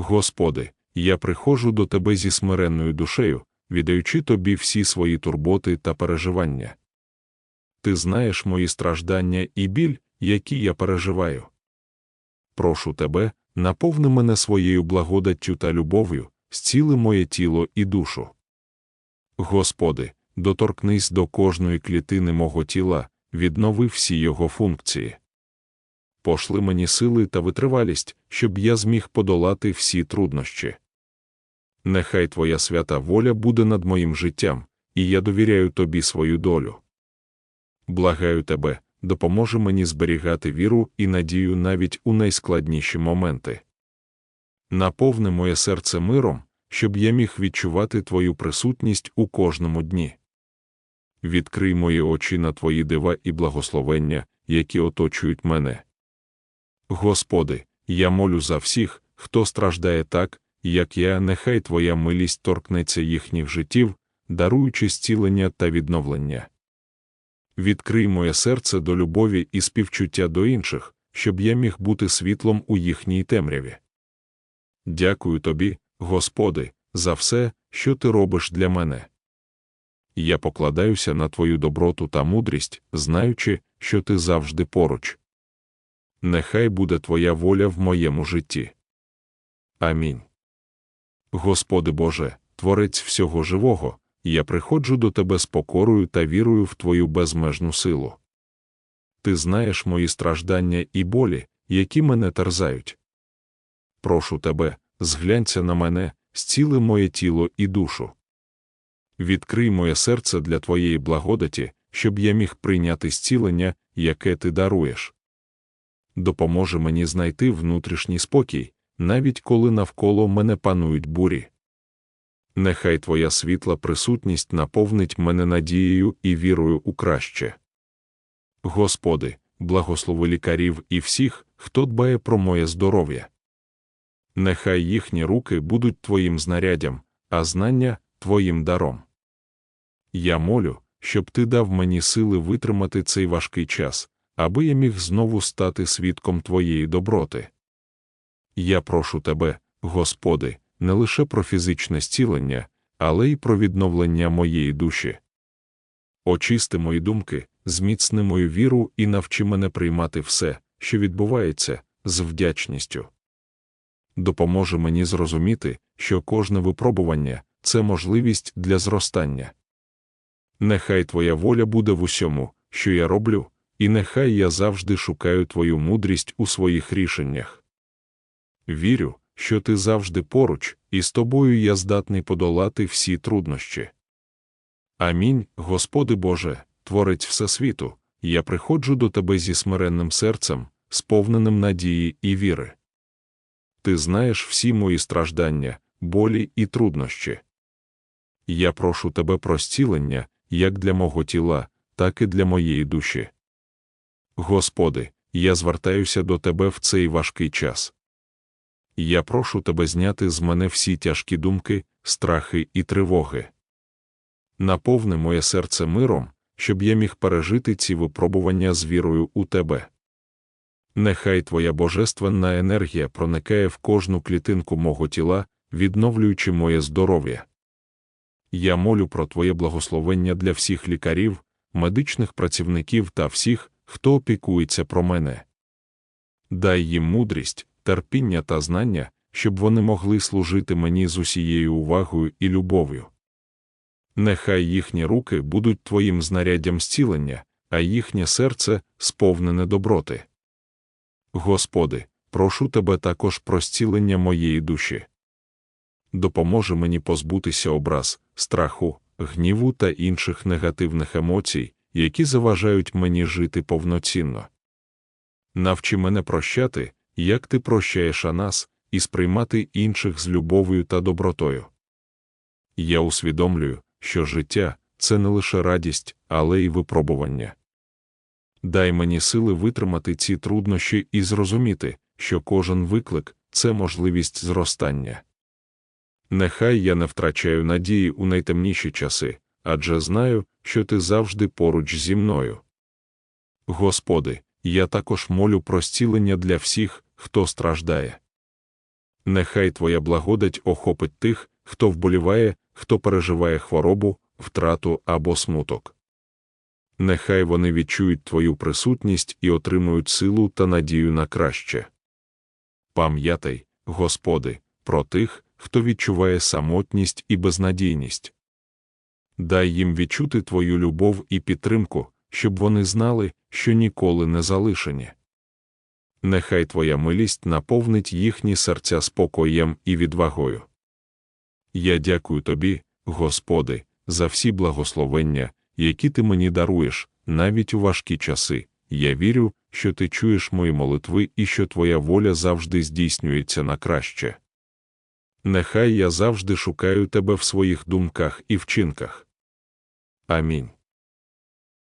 Господи, я приходжу до Тебе зі смиренною душею, віддаючи Тобі всі свої турботи та переживання. Ти знаєш мої страждання і біль, які я переживаю. Прошу Тебе, наповни мене своєю благодаттю та любов'ю, зціли моє тіло і душу. Господи, доторкнись до кожної клітини мого тіла, віднови всі його функції. Пошли мені сили та витривалість, щоб я зміг подолати всі труднощі. Нехай Твоя свята воля буде над моїм життям, і я довіряю Тобі свою долю. Благаю Тебе, допоможи мені зберігати віру і надію навіть у найскладніші моменти. Наповни моє серце миром, щоб я міг відчувати Твою присутність у кожному дні. Відкрий мої очі на Твої дива і благословення, які оточують мене. Господи, я молю за всіх, хто страждає так, як я, нехай Твоя милість торкнеться їхніх життів, даруючи зцілення та відновлення. Відкрий моє серце до любові і співчуття до інших, щоб я міг бути світлом у їхній темряві. Дякую тобі, Господи, за все, що ти робиш для мене. Я покладаюся на Твою доброту та мудрість, знаючи, що ти завжди поруч. Нехай буде Твоя воля в моєму житті. Амінь. Господи Боже, Творець всього живого, я приходжу до Тебе з покорою та вірою в Твою безмежну силу. Ти знаєш мої страждання і болі, які мене терзають. Прошу тебе, зглянься на мене, зціли моє тіло і душу. Відкрий моє серце для Твоєї благодаті, щоб я міг прийняти зцілення, яке ти даруєш. Допоможи мені знайти внутрішній спокій, навіть коли навколо мене панують бурі. Нехай Твоя світла присутність наповнить мене надією і вірою у краще. Господи, благослови лікарів і всіх, хто дбає про моє здоров'я. Нехай їхні руки будуть Твоїм знаряддям, а знання Твоїм даром. Я молю, щоб Ти дав мені сили витримати цей важкий час, аби я міг знову стати свідком Твоєї доброти. Я прошу Тебе, Господи, не лише про фізичне зцілення, але й про відновлення моєї душі. Очисти мої думки, зміцни мою віру і навчи мене приймати все, що відбувається, з вдячністю. Допоможи мені зрозуміти, що кожне випробування це можливість для зростання. Нехай Твоя воля буде в усьому, що я роблю, і нехай я завжди шукаю Твою мудрість у своїх рішеннях. Вірю, що ти завжди поруч, і з тобою я здатний подолати всі труднощі. Амінь, Господи Боже, Творець Всесвіту, я приходжу до Тебе зі смиренним серцем, сповненим надії і віри. Ти знаєш всі мої страждання, болі і труднощі. Я прошу тебе про як для мого тіла, так і для моєї душі. Господи, я звертаюся до Тебе в цей важкий час. Я прошу Тебе зняти з мене всі тяжкі думки, страхи і тривоги. Наповни моє серце миром, щоб я міг пережити ці випробування з вірою у Тебе. Нехай Твоя божественна енергія проникає в кожну клітинку мого тіла, відновлюючи моє здоров'я. Я молю про Твоє благословення для всіх лікарів, медичних працівників та всіх, хто опікується про мене. Дай їм мудрість, терпіння та знання, щоб вони могли служити мені з усією увагою і любов'ю. Нехай їхні руки будуть Твоїм знаряддям зцілення, а їхнє серце сповнене доброти. Господи, прошу Тебе також про зцілення моєї душі. Допоможи мені позбутися образ, страху, гніву та інших негативних емоцій, які заважають мені жити повноцінно. Навчи мене прощати, як ти прощаєш о нас, і сприймати інших з любов'ю та добротою. Я усвідомлюю, що життя це не лише радість, але й випробування. Дай мені сили витримати ці труднощі і зрозуміти, що кожен виклик це можливість зростання. Нехай я не втрачаю надії у найтемніші часи, адже знаю, що ти завжди поруч зі мною. Господи, я також молю про зцілення для всіх, хто страждає. Нехай Твоя благодать охопить тих, хто вболіває, хто переживає хворобу, втрату або смуток. Нехай вони відчують Твою присутність і отримують силу та надію на краще. Пам'ятай, Господи, про тих, хто відчуває самотність і безнадійність. Дай їм відчути Твою любов і підтримку, щоб вони знали, що ніколи не залишені. Нехай Твоя милість наповнить їхні серця спокоєм і відвагою. Я дякую Тобі, Господи, за всі благословення, які Ти мені даруєш, навіть у важкі часи. Я вірю, що Ти чуєш мої молитви і що Твоя воля завжди здійснюється на краще. Нехай я завжди шукаю Тебе в своїх думках і вчинках. Амінь.